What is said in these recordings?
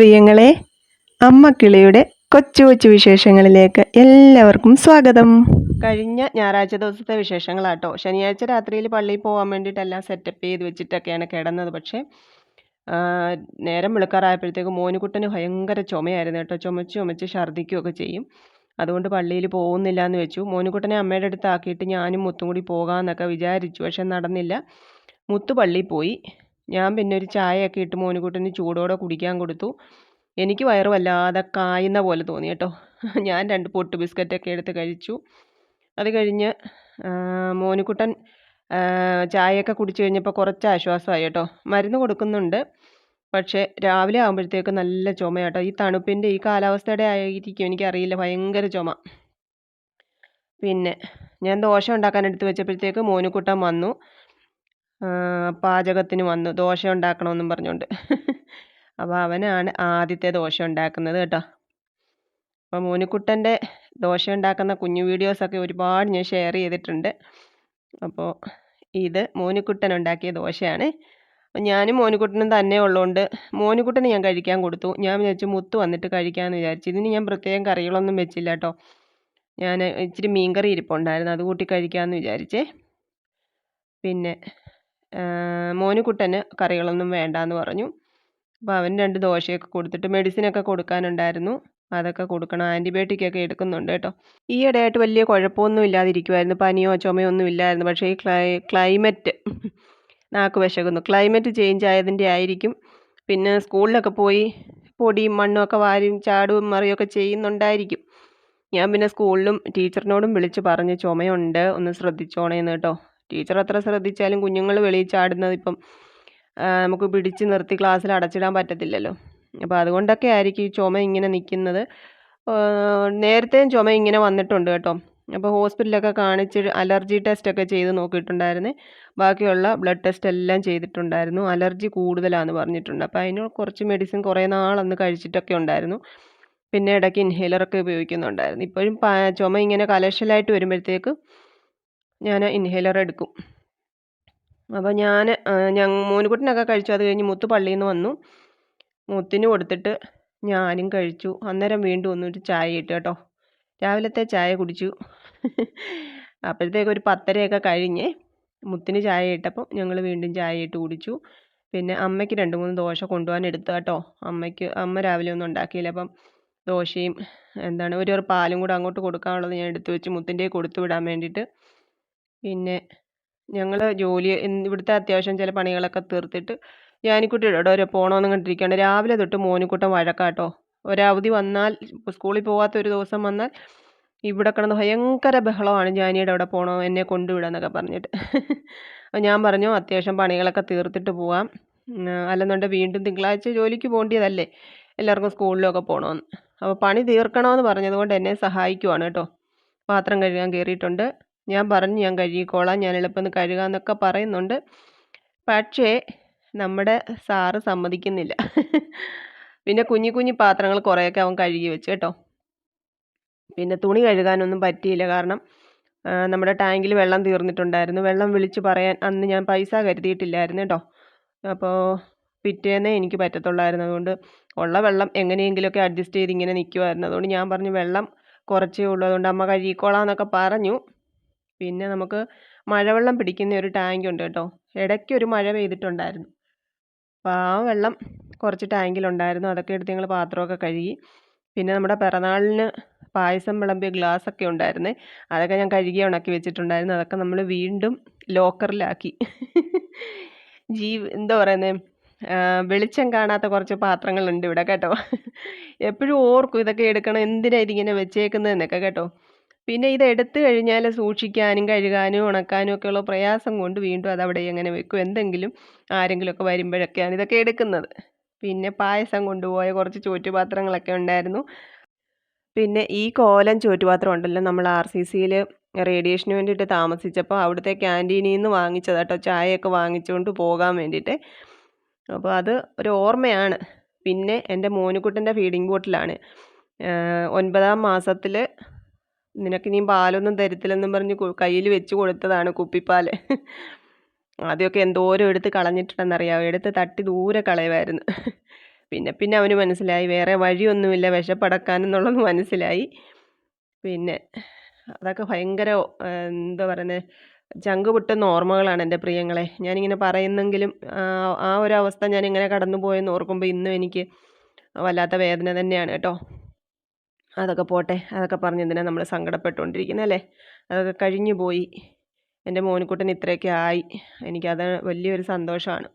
പ്രിയങ്ങളെ അമ്മ കിളിയുടെ കൊച്ചു കൊച്ചു വിശേഷങ്ങളിലേക്ക് എല്ലാവർക്കും സ്വാഗതം. കഴിഞ്ഞ ഞായറാഴ്ച ദിവസത്തെ വിശേഷങ്ങളാട്ടോ. ശനിയാഴ്ച രാത്രിയിൽ പള്ളിയിൽ പോകാൻ വേണ്ടിയിട്ടെല്ലാം സെറ്റപ്പ് ചെയ്ത് വെച്ചിട്ടൊക്കെയാണ് കിടന്നത്. പക്ഷേ നേരം വെളുക്കാറായപ്പോഴത്തേക്ക് മോനുകുട്ടന് ഭയങ്കര ചുമയായിരുന്നു കേട്ടോ. ചുമച്ച് ചുമച്ച് ഛർദ്ദിക്കുകയൊക്കെ ചെയ്യും. അതുകൊണ്ട് പള്ളിയിൽ പോകുന്നില്ല എന്ന് വെച്ചു. മോനുകുട്ടനെ അമ്മയുടെ അടുത്താക്കിയിട്ട് ഞാനും മുത്തും കൂടി പോകാമെന്നൊക്കെ വിചാരിച്ചു. പക്ഷെ നടന്നില്ല. മുത്തു പള്ളിയിൽ പോയി. ഞാൻ പിന്നെ ഒരു ചായയൊക്കെ ഇട്ട് മോനുകുട്ടന് ചൂടോടെ കുടിക്കാൻ കൊടുത്തു. എനിക്ക് വയറ് വല്ലാതെ കായുന്ന പോലെ തോന്നി കേട്ടോ. ഞാൻ രണ്ട് പൊട്ട് ബിസ്ക്കറ്റൊക്കെ എടുത്ത് കഴിച്ചു. അത് കഴിഞ്ഞ് മോനുകുട്ടൻ ചായയൊക്കെ കുടിച്ചു കഴിഞ്ഞപ്പോൾ കുറച്ച് ആശ്വാസമായി കേട്ടോ. മരുന്ന് കൊടുക്കുന്നുണ്ട്. പക്ഷേ രാവിലെ ആകുമ്പോഴത്തേക്ക് നല്ല ചുമ കേട്ടോ. ഈ തണുപ്പിന്റെ ഈ കാലാവസ്ഥയുടെ ആയിരിക്കും എനിക്കറിയില്ല. ഭയങ്കര ചുമ. പിന്നെ ഞാൻ ദോശ ഉണ്ടാക്കാൻ എടുത്ത് വെച്ചപ്പോഴത്തേക്ക് മോനുകുട്ടൻ വന്നു. പാചകത്തിന് വന്നു. ദോശ ഉണ്ടാക്കണമെന്നും പറഞ്ഞുകൊണ്ട്. അപ്പോൾ അവനാണ് ആദ്യത്തെ ദോശ ഉണ്ടാക്കുന്നത് കേട്ടോ. അപ്പോൾ മോനിക്കുട്ടന്റെ ദോശ ഉണ്ടാക്കുന്ന കുഞ്ഞു വീഡിയോസൊക്കെ ഒരുപാട് ഞാൻ ഷെയർ ചെയ്തിട്ടുണ്ട്. അപ്പോൾ ഇത് മോനിക്കുട്ടൻ ഉണ്ടാക്കിയ ദോശയാണ്. ഞാനും മോനുകുട്ടനും തന്നെ ഉള്ളതുകൊണ്ട് മോനുകുട്ടന് ഞാൻ കഴിക്കാൻ കൊടുത്തു. ഞാൻ വിചാരിച്ചു മുത്ത് വന്നിട്ട് കഴിക്കാമെന്ന് വിചാരിച്ചു. ഇതിന് ഞാൻ പ്രത്യേകം കറികളൊന്നും വെച്ചില്ല കേട്ടോ. ഞാൻ ഇച്ചിരി മീൻകറി ഇരിപ്പുണ്ടായിരുന്നു. അത് കൂട്ടി കഴിക്കാമെന്ന് വിചാരിച്ചേ. പിന്നെ മോനുകുട്ടന് കറികളൊന്നും വേണ്ട എന്ന് പറഞ്ഞു. അപ്പോൾ അവൻ രണ്ട് ദോശയൊക്കെ കൊടുത്തിട്ട് മെഡിസിനൊക്കെ കൊടുക്കാനുണ്ടായിരുന്നു. അതൊക്കെ കൊടുക്കണം. ആന്റിബയോട്ടിക് ഒക്കെ എടുക്കുന്നുണ്ട് കേട്ടോ. ഈ ഇടയായിട്ട് വലിയ കുഴപ്പമൊന്നും ഇല്ലാതിരിക്കുമായിരുന്നു പനിയോ ചുമയോ ഒന്നും ഇല്ലായിരുന്നു. പക്ഷേ ഈ ക്ലൈ ക്ലൈമറ്റ് നാക്ക് വിശകുന്നു ക്ലൈമറ്റ് ചേഞ്ച് ആയതിന്റെ ആയിരിക്കും. പിന്നെ സ്കൂളിലൊക്കെ പോയി പൊടിയും മണ്ണും ഒക്കെ വാരും ചാടും മറിയൊക്കെ ചെയ്യുന്നുണ്ടായിരിക്കും. ഞാൻ പിന്നെ സ്കൂളിലും ടീച്ചറിനോടും വിളിച്ച് പറഞ്ഞ് ചുമയുണ്ട്. ഒന്ന് ശ്രദ്ധിച്ചോണേന്ന് കേട്ടോ. ടീച്ചർ അത്ര ശ്രദ്ധിച്ചാലും കുഞ്ഞുങ്ങൾ വെളിയിൽ ചാടുന്നത് ഇപ്പം നമുക്ക് പിടിച്ച് നിർത്തി ക്ലാസ്സിൽ അടച്ചിടാൻ പറ്റത്തില്ലല്ലോ. അപ്പോൾ അതുകൊണ്ടൊക്കെ ആയിരിക്കും ഈ ചുമ ഇങ്ങനെ നിൽക്കുന്നത്. നേരത്തെയും ചുമ ഇങ്ങനെ വന്നിട്ടുണ്ട് കേട്ടോ. അപ്പോൾ ഹോസ്പിറ്റലൊക്കെ കാണിച്ച് അലർജി ടെസ്റ്റ് ഒക്കെ ചെയ്ത് നോക്കിയിട്ടുണ്ടായിരുന്നേ. ബാക്കിയുള്ള ബ്ലഡ് ടെസ്റ്റ് എല്ലാം ചെയ്തിട്ടുണ്ടായിരുന്നു. അലർജി കൂടുതലാണെന്ന് പറഞ്ഞിട്ടുണ്ട്. അപ്പോൾ അതിന് കുറച്ച് മെഡിസിൻ കുറേ നാളൊന്ന് കഴിച്ചിട്ടൊക്കെ ഉണ്ടായിരുന്നു. പിന്നെ ഇടയ്ക്ക് ഇൻഹേലറൊക്കെ ഉപയോഗിക്കുന്നുണ്ടായിരുന്നു. ഇപ്പോഴും ചുമ ഇങ്ങനെ കലശലായിട്ട് വരുമ്പോഴത്തേക്ക് ഞാൻ ഇൻഹേലർ എടുക്കും. അപ്പോൾ ഞാൻ ഞങ്ങൾ മോനുകുട്ടനൊക്കെ കഴിച്ചു. അത് കഴിഞ്ഞ് മുത്ത് പള്ളിയിൽ നിന്ന് വന്നു. മുത്തിന് കൊടുത്തിട്ട് ഞാനും കഴിച്ചു. അന്നേരം വീണ്ടും ഒന്നൊരു ചായ ഇട്ട് കേട്ടോ. രാവിലത്തെ ചായ കുടിച്ചു. അപ്പോഴത്തേക്ക് ഒരു പത്തരയൊക്കെ കഴിഞ്ഞ് മുത്തിന് ചായ ഇട്ടപ്പോൾ ഞങ്ങൾ വീണ്ടും ചായ ഇട്ട് കുടിച്ചു. പിന്നെ അമ്മയ്ക്ക് രണ്ട് മൂന്ന് ദോശ കൊണ്ടുപോകാൻ എടുത്തു കേട്ടോ. അമ്മയ്ക്ക് അമ്മ രാവിലെ ഒന്നും ഉണ്ടാക്കിയില്ല. അപ്പം ദോശയും എന്താണ് ഒരു പാലും കൂടെ അങ്ങോട്ട് കൊടുക്കാനുള്ളത് ഞാൻ എടുത്തു വെച്ച്. മുത്തിന്റെ കൊടുത്തു വിടാൻ വേണ്ടിയിട്ട്. പിന്നെ ഞങ്ങൾ ജോലി ഇവിടുത്തെ അത്യാവശ്യം ചില പണികളൊക്കെ തീർത്തിട്ട് ജാനിക്കുട്ടിയുടെ അവിടെ വരെ പോകണമെന്ന് കണ്ടിരിക്കുകയാണ് രാവിലെ തൊട്ട് മോനിക്കുട്ടൻ വഴക്കാട്ടോ. ഒരവധി വന്നാൽ സ്കൂളിൽ പോകാത്ത ഒരു ദിവസം വന്നാൽ ഇവിടെ കിടന്ന് ഭയങ്കര ബഹളമാണ് ജാനിയുടെ അവിടെ പോകണോ എന്നെ കൊണ്ടുവിടാന്നൊക്കെ പറഞ്ഞിട്ട്. അപ്പോൾ ഞാൻ പറഞ്ഞു അത്യാവശ്യം പണികളൊക്കെ തീർത്തിട്ട് പോവാം. അല്ലെന്നുണ്ടെങ്കിൽ വീണ്ടും തിങ്കളാഴ്ച ജോലിക്ക് പോകേണ്ടതല്ലേ എല്ലാവർക്കും സ്കൂളിലൊക്കെ പോകണമെന്ന് അപ്പോൾ പണി തീർക്കണമെന്ന് പറഞ്ഞതുകൊണ്ട് എന്നെ സഹായിക്കുവാണ് കേട്ടോ. പാത്രം കഴുകാൻ കയറിയിട്ടുണ്ട്. ഞാൻ പറഞ്ഞു ഞാൻ കഴുകിക്കോളാം ഞാൻ എളുപ്പം കഴുകാം എന്നൊക്കെ പറയുന്നുണ്ട്. പക്ഷേ നമ്മുടെ സാറ് സമ്മതിക്കുന്നില്ല. പിന്നെ കുഞ്ഞു കുഞ്ഞു പാത്രങ്ങൾ കുറേയൊക്കെ അവൻ കഴുകി വെച്ച് കേട്ടോ. പിന്നെ തുണി കഴുകാനൊന്നും പറ്റിയില്ല കാരണം നമ്മുടെ ടാങ്കിൽ വെള്ളം തീർന്നിട്ടുണ്ടായിരുന്നു. വെള്ളം വിളിച്ച് പറയാൻ അന്ന് ഞാൻ പൈസ കരുതിയിട്ടില്ലായിരുന്നു കേട്ടോ. അപ്പോൾ പിറ്റേന്നേ എനിക്ക് പറ്റത്തുള്ളായിരുന്നു. അതുകൊണ്ട് ഉള്ള വെള്ളം എങ്ങനെയെങ്കിലുമൊക്കെ അഡ്ജസ്റ്റ് ചെയ്ത് ഇങ്ങനെ നിൽക്കുമായിരുന്നു അതുകൊണ്ട് ഞാൻ പറഞ്ഞു വെള്ളം കുറച്ചേ ഉള്ളൂ. അതുകൊണ്ട് അമ്മ കഴുകിക്കോളാം എന്നൊക്കെ പറഞ്ഞു. പിന്നെ നമുക്ക് മഴവെള്ളം പിടിക്കുന്ന ഒരു ടാങ്ക് ഉണ്ട് കേട്ടോ. ഇടയ്ക്ക് ഒരു മഴ പെയ്തിട്ടുണ്ടായിരുന്നു. അപ്പോൾ ആ വെള്ളം കുറച്ച് ടാങ്കിലുണ്ടായിരുന്നു അതൊക്കെ എടുത്ത് ഞങ്ങൾ പാത്രമൊക്കെ കഴുകി. പിന്നെ നമ്മുടെ പിറന്നാളിന് പായസം വിളമ്പിയ ഗ്ലാസ്സൊക്കെ ഉണ്ടായിരുന്നേ. അതൊക്കെ ഞാൻ കഴുകി ഉണക്കി വെച്ചിട്ടുണ്ടായിരുന്നു. അതൊക്കെ നമ്മൾ വീണ്ടും ലോക്കറിലാക്കി. ജീവ് എന്താ പറയുന്നത് വെളിച്ചം കാണാത്ത കുറച്ച് പാത്രങ്ങളുണ്ട് ഇവിടെ കേട്ടോ. എപ്പോഴും ഓർക്കും ഇതൊക്കെ എടുക്കണം. എന്തിനാണ് ഇതിങ്ങനെ വെച്ചേക്കുന്നതെന്നൊക്കെ കേട്ടോ. പിന്നെ ഇത് എടുത്തു കഴിഞ്ഞാൽ സൂക്ഷിക്കാനും കഴുകാനും ഉണക്കാനും ഒക്കെ ഉള്ള പ്രയാസം കൊണ്ട് വീണ്ടും അത് അവിടെ എങ്ങനെ വെക്കും? എന്തെങ്കിലും ആരെങ്കിലുമൊക്കെ വരുമ്പോഴൊക്കെയാണ് ഇതൊക്കെ എടുക്കുന്നത്. പിന്നെ പായസം കൊണ്ടുപോയ കുറച്ച് ചോറ്റുപാത്രങ്ങളൊക്കെ ഉണ്ടായിരുന്നു. പിന്നെ ഈ കോലം ചോറ്റുപാത്രം ഉണ്ടല്ലോ നമ്മൾ ആർ സി സിയിൽ റേഡിയേഷന് വേണ്ടിയിട്ട് താമസിച്ചപ്പോൾ അവിടുത്തെ ക്യാന്റീനിൽ നിന്ന് വാങ്ങിച്ചത് കേട്ടോ ചായയൊക്കെ വാങ്ങിച്ചുകൊണ്ട് പോകാൻ വേണ്ടിയിട്ട്. അപ്പോൾ അത് ഒരു ഓർമ്മയാണ്. പിന്നെ എന്റെ മോനുകുട്ടന്റെ ഫീഡിങ് ബോട്ടിലാണ്. ഒൻപതാം മാസത്തിൽ നിനക്കിനിയും പാലൊന്നും തരത്തില്ലെന്നും പറഞ്ഞ് കയ്യിൽ വെച്ച് കൊടുത്തതാണ് കുപ്പിപ്പാൽ ആദ്യമൊക്കെ എന്തോരം എടുത്ത് കളഞ്ഞിട്ടുണ്ടെന്നറിയാമോ എടുത്ത് തട്ടി ദൂരെ കളയുമായിരുന്നു. പിന്നെ പിന്നെ അവന് മനസ്സിലായി. വേറെ വഴിയൊന്നുമില്ല. വിശപ്പടക്കാനെന്നുള്ളത് മനസ്സിലായി. പിന്നെ അതൊക്കെ ഭയങ്കര എന്താ പറയുന്നത് ചങ്ക് പൊട്ടുന്ന ഓർമ്മകളാണ് എന്റെ പ്രിയങ്ങളെ. ഞാനിങ്ങനെ പറയുന്നെങ്കിലും ആ ഒരു അവസ്ഥ ഞാനിങ്ങനെ കടന്നു പോയെന്ന് ഓർക്കുമ്പോൾ ഇന്നും എനിക്ക് വല്ലാത്ത വേദന തന്നെയാണ് കേട്ടോ. അതൊക്കെ പോട്ടെ അതൊക്കെ പറഞ്ഞ് എന്തിനാണ് നമ്മൾ സങ്കടപ്പെട്ടുകൊണ്ടിരിക്കുന്നത് അല്ലേ? അതൊക്കെ കഴിഞ്ഞു പോയി. എന്റെ മോനിക്കുട്ടൻ ഇത്രയൊക്കെ ആയി. എനിക്കത് വലിയൊരു സന്തോഷമാണ്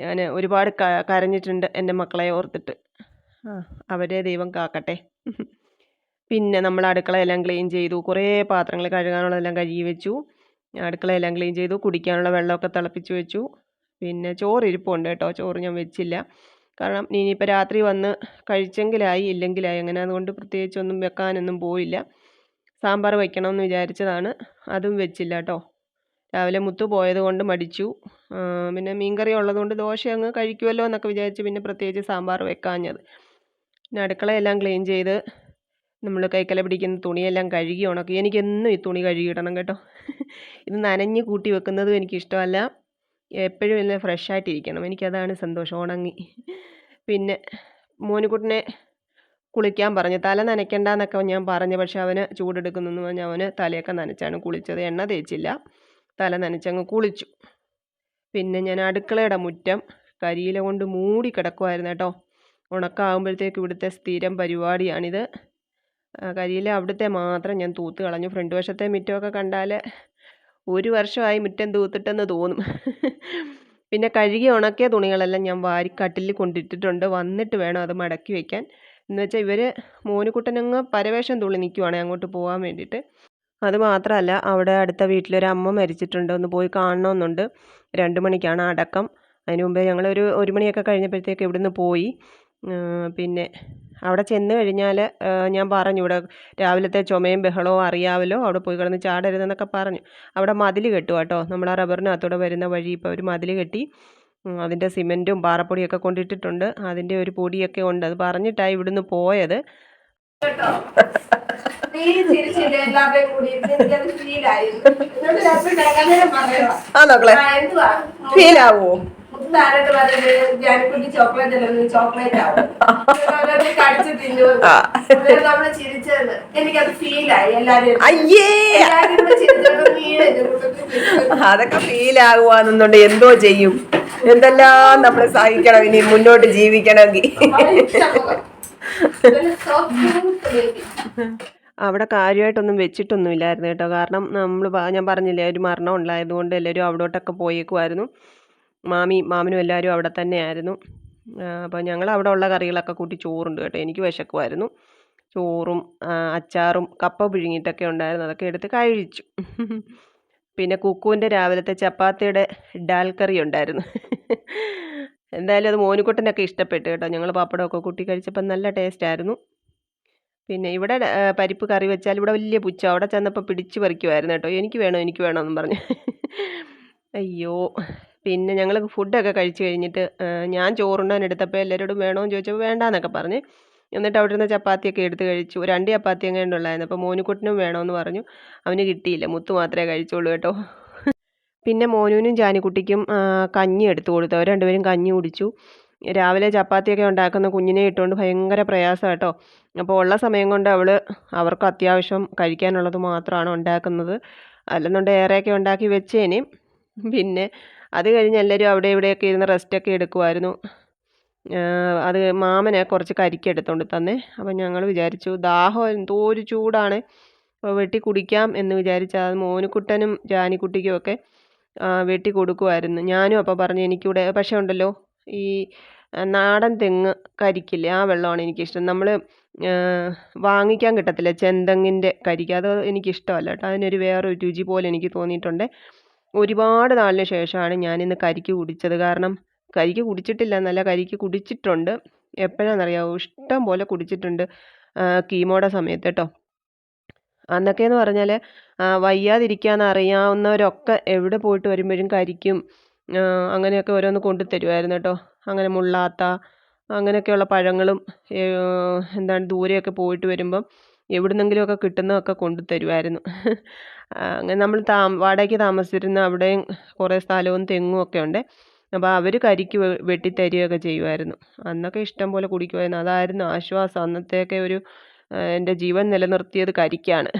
ഞാൻ ഒരുപാട് കരഞ്ഞിട്ടുണ്ട് എന്റെ മക്കളെ ഓർത്തിട്ട്. ആ അവരെ ദൈവം കാക്കട്ടെ. പിന്നെ നമ്മൾ അടുക്കളയെല്ലാം ക്ലീൻ ചെയ്തു. കുറേ പാത്രങ്ങൾ കഴുകാനുള്ളതെല്ലാം കഴുകി വെച്ചു. അടുക്കളയെല്ലാം ക്ലീൻ ചെയ്തു. കുടിക്കാനുള്ള വെള്ളമൊക്കെ തിളപ്പിച്ച് വെച്ചു. പിന്നെ ചോറ് ഇരിപ്പുണ്ട് കേട്ടോ. ചോറ് ഞാൻ വെച്ചില്ല. കാരണം ഇനിയിപ്പോൾ രാത്രി വന്ന് കഴിച്ചെങ്കിലായി ഇല്ലെങ്കിലായി. അങ്ങനെ അതുകൊണ്ട് പ്രത്യേകിച്ചൊന്നും വെക്കാനൊന്നും പോയില്ല. സാമ്പാർ വയ്ക്കണമെന്ന് വിചാരിച്ചതാണ്. അതും വെച്ചില്ല കേട്ടോ. രാവിലെ മുത്തു പോയത് കൊണ്ട് മടിച്ചു. പിന്നെ മീൻകറി ഉള്ളതുകൊണ്ട് ദോശ അങ്ങ് കഴിക്കുമല്ലോ എന്നൊക്കെ വിചാരിച്ച് പിന്നെ പ്രത്യേകിച്ച് സാമ്പാർ വെക്കാഞ്ഞത്. പിന്നെ അടുക്കളയെല്ലാം ക്ലീൻ ചെയ്ത് നമ്മൾ കൈക്കല പിടിക്കുന്ന തുണിയെല്ലാം കഴുകി ഉണക്കി. എനിക്കെന്നും ഈ തുണി കഴുകിയിടണം കേട്ടോ. ഇത് നനഞ്ഞ് കൂട്ടി വെക്കുന്നതും എനിക്കിഷ്ടമല്ല. എപ്പോഴും ഇന്ന് ഫ്രഷായിട്ടിരിക്കണം. എനിക്കതാണ് സന്തോഷം ഉണങ്ങി. പിന്നെ മോനുകുട്ടനെ കുളിക്കാൻ പറഞ്ഞു. തല നനയ്ക്കണ്ടെന്നൊക്കെ ഞാൻ പറഞ്ഞു. പക്ഷെ അവന് ചൂടെടുക്കുന്നെന്ന് പറഞ്ഞ് അവന് തലയൊക്കെ നനച്ചാണ് കുളിച്ചത്. എണ്ണ തേച്ചില്ല. തല നനച്ചങ്ങ് കുളിച്ചു. പിന്നെ ഞാൻ അടുക്കളയുടെ മുറ്റം കരിയില കൊണ്ട് മൂടി കിടക്കുമായിരുന്നു കേട്ടോ. ഉണക്കാകുമ്പോഴത്തേക്ക് ഇവിടുത്തെ സ്ഥിരം പരിപാടിയാണിത്. കരിയില അവിടുത്തെ മാത്രം ഞാൻ തൂത്ത് കളഞ്ഞു. ഫ്രണ്ട് വശത്തെ മുറ്റമൊക്കെ കണ്ടാൽ ഒരു വർഷമായി മുറ്റം തൂത്തിട്ടെന്ന് തോന്നും. പിന്നെ കഴുകി ഉണക്കിയ തുണികളെല്ലാം ഞാൻ വാരി കൊണ്ടിട്ടിട്ടുണ്ട്. വന്നിട്ട് വേണം അത് മടക്കി വയ്ക്കാൻ എന്ന് വെച്ചാൽ ഇവർ മോനുകുട്ടനങ്ങ് പരവേഷം തുള്ളി നിൽക്കുവാണ് അങ്ങോട്ട് പോകാൻ വേണ്ടിയിട്ട്. അത് മാത്രമല്ല അവിടെ അടുത്ത വീട്ടിലൊരു അമ്മ മരിച്ചിട്ടുണ്ട്. ഒന്ന് പോയി കാണണമെന്നുണ്ട് രണ്ട് മണിക്കാണ് അടക്കം. അതിനു മുമ്പേ ഞങ്ങളൊരു ഒരു മണിയൊക്കെ കഴിഞ്ഞപ്പോഴത്തേക്ക് ഇവിടുന്ന് പോയി. പിന്നെ അവിടെ ചെന്ന് കഴിഞ്ഞാൽ ഞാൻ പറഞ്ഞു ഇവിടെ രാവിലത്തെ ചുമയും ബഹളവും അറിയാമല്ലോ അവിടെ പോയി കിടന്ന് ചാടരുതെന്നൊക്കെ പറഞ്ഞു. അവിടെ മതിൽ കെട്ടുക കേട്ടോ. നമ്മൾ ആ റബ്ബറിനകത്തൂടെ വരുന്ന വഴി ഇപ്പോൾ ഒരു മതിൽ കെട്ടി അതിന്റെ സിമെന്റും പാറപ്പൊടിയൊക്കെ കൊണ്ടിട്ടിട്ടുണ്ട്. അതിന്റെ ഒരു പൊടിയൊക്കെ ഉണ്ട്. അത് പറഞ്ഞിട്ടാണ് ഇവിടുന്ന് പോയത്. ചോക്ലേറ്റ് ആവും. കടിച്ചു തിന്നു. നമ്മൾ ചിരിച്ചത്. എനിക്കത് ഫീലായി എല്ലാരും അയ്യേ. അതൊക്കെ ഫീൽ ആകുവാന്നുണ്ട്. എന്തോ ചെയ്യും. എന്തെല്ലാം നമ്മൾ സഹിക്കണം. ഇനി മുന്നോട്ട് ജീവിക്കണമെങ്കിൽ. അവിടെ കാര്യമായിട്ടൊന്നും വെച്ചിട്ടൊന്നും ഇല്ലായിരുന്നു കേട്ടോ. കാരണം നമ്മൾ ഞാൻ പറഞ്ഞില്ലേ ഒരു മരണം ഉണ്ടായതുകൊണ്ട് എല്ലാവരും അവിടോട്ടൊക്കെ പോയേക്കുമായിരുന്നു മാമി മാമനും എല്ലാവരും അവിടെ തന്നെയായിരുന്നു. അപ്പോൾ ഞങ്ങൾ അവിടെ ഉള്ള കറികളൊക്കെ കൂട്ടി ചോറുണ്ട് കേട്ടോ. എനിക്ക് വിശക്കുമായിരുന്നു ചോറും അച്ചാറും കപ്പ പിഴുങ്ങിയിട്ടൊക്കെ ഉണ്ടായിരുന്നു. അതൊക്കെ എടുത്ത് കഴിച്ചു. പിന്നെ കുക്കുവിന്റെ രാവിലത്തെ ചപ്പാത്തിയുടെ ഡാൽ കറി ഉണ്ടായിരുന്നു. എന്തായാലും അത് മോനുക്കുട്ടനൊക്കെ ഇഷ്ടപ്പെട്ടു കേട്ടോ. ഞങ്ങൾ പാപ്പടമൊക്കെ കൂട്ടി കഴിച്ചപ്പോൾ നല്ല ടേസ്റ്റായിരുന്നു പിന്നെ ഇവിടെ പരിപ്പ് കറി വെച്ചാൽ ഇവിടെ വലിയ പുച്ച. അവിടെ ചെന്നപ്പോൾ പിടിച്ച് പറിക്കുമായിരുന്നു കേട്ടോ. എനിക്ക് വേണോ എനിക്ക് വേണോ എന്നും പറഞ്ഞു. അയ്യോ പിന്നെ ഞങ്ങൾ ഫുഡൊക്കെ കഴിച്ച് കഴിഞ്ഞിട്ട് ഞാൻ ചോറുണ്ണാൻ എടുത്തപ്പോൾ എല്ലാവരോടും വേണമെന്ന് ചോദിച്ചപ്പോൾ വേണ്ടാന്നൊക്കെ പറഞ്ഞ്. എന്നിട്ട് അവിടെ നിന്ന് ചപ്പാത്തിയൊക്കെ എടുത്ത് കഴിച്ചു. രണ്ട് ചപ്പാത്തി എങ്ങാണ്ട് ഉണ്ടായിരുന്നു. അപ്പോൾ മോനുകുട്ടിനും വേണമെന്ന് പറഞ്ഞു. അവന് കിട്ടിയില്ല. മുത്തു മാത്രമേ കഴിച്ചുള്ളൂ കേട്ടോ. പിന്നെ മോനുവിനും ജാനിക്കുട്ടിക്കും കഞ്ഞി എടുത്തു കൊടുത്തു. അവർ രണ്ടുപേരും കഞ്ഞി കുടിച്ചു. രാവിലെ ചപ്പാത്തിയൊക്കെ ഉണ്ടാക്കുന്ന കുഞ്ഞിനെ ഇട്ടുകൊണ്ട് ഭയങ്കര പ്രയാസം കേട്ടോ. അപ്പോൾ ഉള്ള സമയം കൊണ്ട് അവൾ അവർക്ക് അത്യാവശ്യം കഴിക്കാനുള്ളത് മാത്രമാണ് ഉണ്ടാക്കുന്നത്. അല്ലെന്നുണ്ടെങ്കിൽ ഏറെയൊക്കെ ഉണ്ടാക്കി വെച്ചേനെ. പിന്നെ അത് കഴിഞ്ഞ് എല്ലാവരും അവിടെ ഇവിടെയൊക്കെ ഇരുന്ന് റെസ്റ്റൊക്കെ എടുക്കുമായിരുന്നു അത് മാമന് കുറച്ച് കരിക്ക് എടുത്തുകൊണ്ട് തന്നേ. അപ്പം ഞങ്ങൾ വിചാരിച്ചു ദാഹം എന്തോ ഒരു ചൂടാണ്. വെട്ടി കുടിക്കാം എന്ന് വിചാരിച്ച അത് മോനുക്കുട്ടനും ജാനിക്കുട്ടിക്കും ഒക്കെ വെട്ടി കൊടുക്കുമായിരുന്നു ഞാനും അപ്പോൾ പറഞ്ഞു എനിക്കിവിടെ പക്ഷേ ഉണ്ടല്ലോ ഈ നാടൻ തെങ്ങ് കരിക്കില്ല ആ വെള്ളമാണ് എനിക്കിഷ്ടം. നമ്മൾ വാങ്ങിക്കാൻ കിട്ടത്തില്ല ചെന്തെങ്ങിന്റെ കരിക്ക്. അത് എനിക്കിഷ്ടമല്ല കേട്ടോ. അതിനൊരു വേറൊരു രുചി പോലെ എനിക്ക് തോന്നിയിട്ടുണ്ട്. ഒരുപാട് നാളിന് ശേഷമാണ് ഞാനിന്ന് കരിക്ക് കുടിച്ചത്. കാരണം കരിക്ക് കുടിച്ചിട്ടില്ല എന്നല്ല കരിക്ക് കുടിച്ചിട്ടുണ്ട്. എപ്പോഴാണെന്നറിയാമോ ഇഷ്ടം പോലെ കുടിച്ചിട്ടുണ്ട് കീമോടെ സമയത്ത് കേട്ടോ അന്നൊക്കെയെന്ന് പറഞ്ഞാൽ വയ്യാതിരിക്കാന്ന് അറിയാവുന്നവരൊക്കെ എവിടെ പോയിട്ട് വരുമ്പോഴും കരിക്കും അങ്ങനെയൊക്കെ ഓരോന്ന് കൊണ്ടു തരുമായിരുന്നു കേട്ടോ അങ്ങനെ മുള്ളാത്ത അങ്ങനെയൊക്കെയുള്ള പഴങ്ങളും എന്താണ് ദൂരെയൊക്കെ പോയിട്ട് വരുമ്പം എവിടുന്നെങ്കിലുമൊക്കെ കിട്ടുന്നതൊക്കെ കൊണ്ടു തരുമായിരുന്നു അങ്ങനെ നമ്മൾ താ വാടകയ്ക്ക് താമസിച്ചിരുന്ന അവിടെയും കുറേ സ്ഥലവും തെങ്ങും ഒക്കെ ഉണ്ട്. അപ്പോൾ അവർ കരിക്ക് വെട്ടിത്തരികയൊക്കെ ചെയ്യുമായിരുന്നു. അന്നൊക്കെ ഇഷ്ടം പോലെ കുടിക്കുമായിരുന്നു. അതായിരുന്നു ആശ്വാസം. അന്നത്തെയൊക്കെ ഒരു എന്റെ ജീവൻ നിലനിർത്തിയത് കരിക്കാണ്.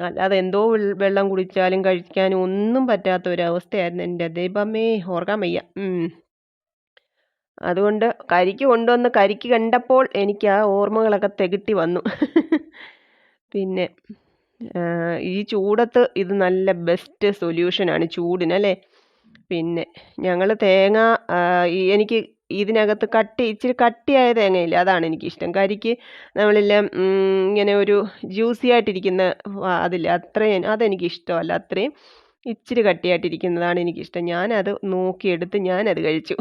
അല്ലാതെ എന്തോ വെള്ളം കുടിച്ചാലും കഴിക്കാനും ഒന്നും പറ്റാത്ത ഒരവസ്ഥയായിരുന്നു എന്റെ. ദൈവമേ ഓർക്കാൻ വയ്യ. അതുകൊണ്ട് കരിക്ക് കൊണ്ടുവന്ന് കരിക്ക് കണ്ടപ്പോൾ എനിക്ക് ആ ഓർമ്മകളൊക്കെ തികട്ടി വന്നു. പിന്നെ ഈ ചൂടത്ത് ഇത് നല്ല ബെസ്റ്റ് സൊല്യൂഷനാണ് ചൂടിനല്ലേ പിന്നെ ഞങ്ങൾ തേങ്ങ എനിക്ക് ഇതിനകത്ത് കട്ടി ഇച്ചിരി കട്ടിയായ തേങ്ങയില്ല അതാണ് എനിക്കിഷ്ടം. കരിക്ക് നമ്മളെല്ലാം ഇങ്ങനെ ഒരു ജ്യൂസി ആയിട്ടിരിക്കുന്ന അതില്ല അത്രയും അതെനിക്ക് ഇഷ്ടമല്ല അത്രയും ഇച്ചിരി കട്ടിയായിട്ടിരിക്കുന്നതാണ് എനിക്കിഷ്ടം. ഞാനത് നോക്കിയെടുത്ത് ഞാനത് കഴിച്ചു.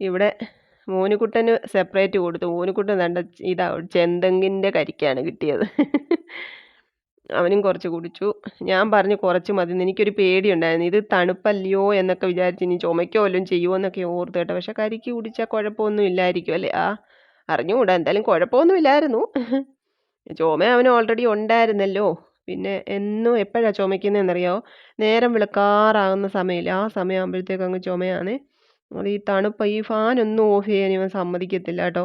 ഇവിടെ മോനുകുട്ടന് സെപ്പറേറ്റ് കൊടുത്തു. മോനുകുട്ടൻ നല്ല ഇതാ ചെന്തെങ്ങിന്റെ കരിക്കാണ് കിട്ടിയത്. അവനും കുറച്ച് കുടിച്ചു. ഞാൻ പറഞ്ഞു കുറച്ച് മതി എനിക്കൊരു പേടിയുണ്ടായിരുന്നു. ഇത് തണുപ്പല്ലയോ എന്നൊക്കെ വിചാരിച്ച് ഇനി ചുമയ്ക്കോ വല്ലതും ചെയ്യുമോ എന്നൊക്കെ ഓർത്ത് കേട്ടോ. പക്ഷെ കരിക്ക് കുടിച്ചാൽ കുഴപ്പമൊന്നും ഇല്ലായിരിക്കും അല്ലേ? ആ അറിഞ്ഞുകൂടാ. എന്തായാലും കുഴപ്പമൊന്നും ഇല്ലായിരുന്നു. ചുമ അവന് ഓൾറെഡി ഉണ്ടായിരുന്നല്ലോ. പിന്നെ എന്നും എപ്പോഴാണ് ചുമയ്ക്കുന്നതെന്നറിയാമോ നേരം വിളക്കാറാകുന്ന സമയമില്ല ആ സമയമാകുമ്പോഴത്തേക്ക് അങ്ങ് ചുമയാണ്. ഈ തണുപ്പ് ഈ ഫാനൊന്നും ഓഫ് ചെയ്യാൻ ഇവൻ സമ്മതിക്കത്തില്ല കേട്ടോ.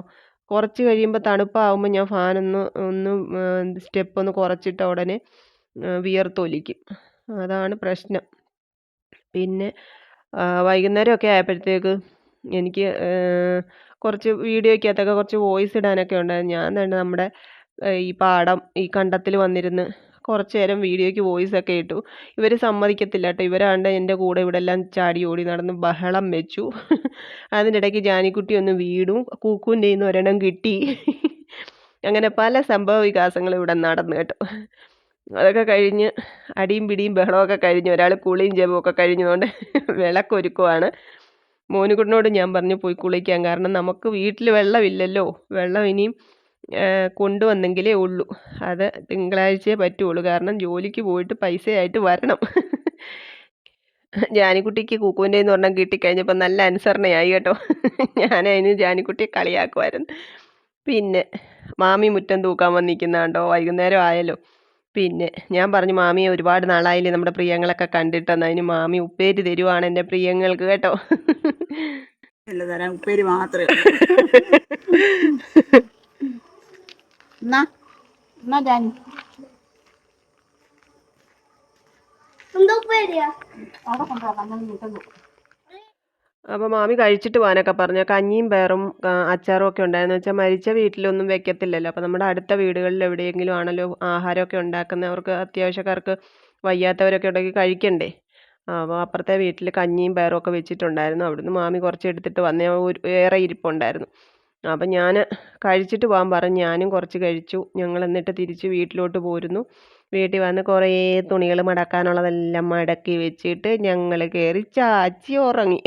കുറച്ച് കഴിയുമ്പോൾ തണുപ്പാകുമ്പോൾ ഞാൻ ഫാനൊന്ന് ഒന്ന് സ്റ്റെപ്പ് ഒന്ന് കുറച്ചിട്ട ഉടനെ വിയർത്തൊലിക്കും അതാണ് പ്രശ്നം. പിന്നെ വൈകുന്നേരമൊക്കെ ആയപ്പോഴത്തേക്ക് എനിക്ക് കുറച്ച് വീഡിയോയ്ക്കകത്തൊക്കെ കുറച്ച് വോയിസ് ഇടാനൊക്കെ ഉണ്ടായിരുന്നു. ഞാൻ തന്നെ നമ്മുടെ ഈ പാടം ഈ കണ്ടത്തിൽ വന്നിരുന്ന് കുറച്ച് നേരം വീഡിയോയ്ക്ക് വോയിസ് ഒക്കെ ഇട്ടു. ഇവർ സമ്മതിക്കത്തില്ല കേട്ടോ. ഇവരാണ്ട് എന്റെ കൂടെ ഇവിടെ എല്ലാം ചാടി ഓടി നടന്ന് ബഹളം വെച്ചു. അതിന്റെ ഇടയ്ക്ക് ജാനിക്കുട്ടി ഒന്ന് വീടും കൂക്കൂന്റെ നിന്ന് ഒരെണ്ണം കിട്ടി. അങ്ങനെ പല സംഭവ വികാസങ്ങളും ഇവിടെ നടന്നു കേട്ടോ. അതൊക്കെ കഴിഞ്ഞ് അടിയും പിടിയും ബഹളമൊക്കെ കഴിഞ്ഞ് ഒരാൾ കുളിയും ജപവും ഒക്കെ കഴിഞ്ഞതുകൊണ്ട് വിളക്കൊരുക്കുവാണ്. മോനുകുട്ടനോട് ഞാൻ പറഞ്ഞു പോയി കുളിക്കാൻ. കാരണം നമുക്ക് വീട്ടിൽ വെള്ളമില്ലല്ലോ. വെള്ളം ഇനിയും കൊണ്ടുവന്നെങ്കിലേ ഉള്ളൂ. അത് തിങ്കളാഴ്ചയേ പറ്റുള്ളൂ. കാരണം ജോലിക്ക് പോയിട്ട് പൈസയായിട്ട് വരണം. ജാനിക്കുട്ടിക്ക് കൂക്കുവിന്റെ എന്ന് പറഞ്ഞാൽ കിട്ടിക്കഴിഞ്ഞപ്പോൾ നല്ല അനുസരണയായി കേട്ടോ. ഞാൻ അതിന് ജാനിക്കുട്ടിയെ കളിയാക്കുമായിരുന്നു. പിന്നെ മാമി മുറ്റം തൂക്കാൻ വന്നിരിക്കുന്ന കണ്ടോ? വൈകുന്നേരം ആയല്ലോ. പിന്നെ ഞാൻ പറഞ്ഞു മാമിയെ ഒരുപാട് നാളായില്ലേ നമ്മുടെ പ്രിയങ്ങളൊക്കെ കണ്ടിട്ടെന്ന്. അതിന് മാമി ഉപ്പേരി തരുവാണ് എന്റെ പ്രിയങ്ങൾക്ക് കേട്ടോ. ഉപ്പേരി മാത്രമേ എന്നാ എന്നാ ജാനി അപ്പൊ പേടിയാ അവിടെ കൊണ്ടുപോകാം നമ്മൾ കിട്ടുന്നു അപ്പോൾ മാമി കഴിച്ചിട്ട് പോകാനൊക്കെ പറഞ്ഞു. കഞ്ഞിയും പേറും അച്ചാറും ഒക്കെ ഉണ്ടായിരുന്നു. വെച്ചാൽ മരിച്ച വീട്ടിലൊന്നും വെക്കത്തില്ലല്ലോ. അപ്പോൾ നമ്മുടെ അടുത്ത വീടുകളിൽ എവിടെയെങ്കിലും ആണല്ലോ ആഹാരമൊക്കെ ഉണ്ടാക്കുന്നവർക്ക് അത്യാവശ്യക്കാർക്ക് വയ്യാത്തവരൊക്കെ ഉണ്ടെങ്കിൽ കഴിക്കണ്ടേ. അപ്പോൾ അപ്പുറത്തെ വീട്ടിൽ കഞ്ഞിയും പേറും ഒക്കെ വെച്ചിട്ടുണ്ടായിരുന്നു. അവിടുന്ന് മാമി കുറച്ച് എടുത്തിട്ട് വന്നേ. ഏറെ ഇരിപ്പുണ്ടായിരുന്നു. അപ്പം ഞാൻ കഴിച്ചിട്ട് പോകാൻ പറഞ്ഞു ഞാനും കുറച്ച് കഴിച്ചു. ഞങ്ങൾ എന്നിട്ട് തിരിച്ച് വീട്ടിലോട്ട് പോരുന്നു. വീട്ടിൽ വന്ന് കുറേ തുണികൾ മടക്കാനുള്ളതെല്ലാം മടക്കി വെച്ചിട്ട് ഞങ്ങൾ കയറി ചാച്ചി ഉറങ്ങി.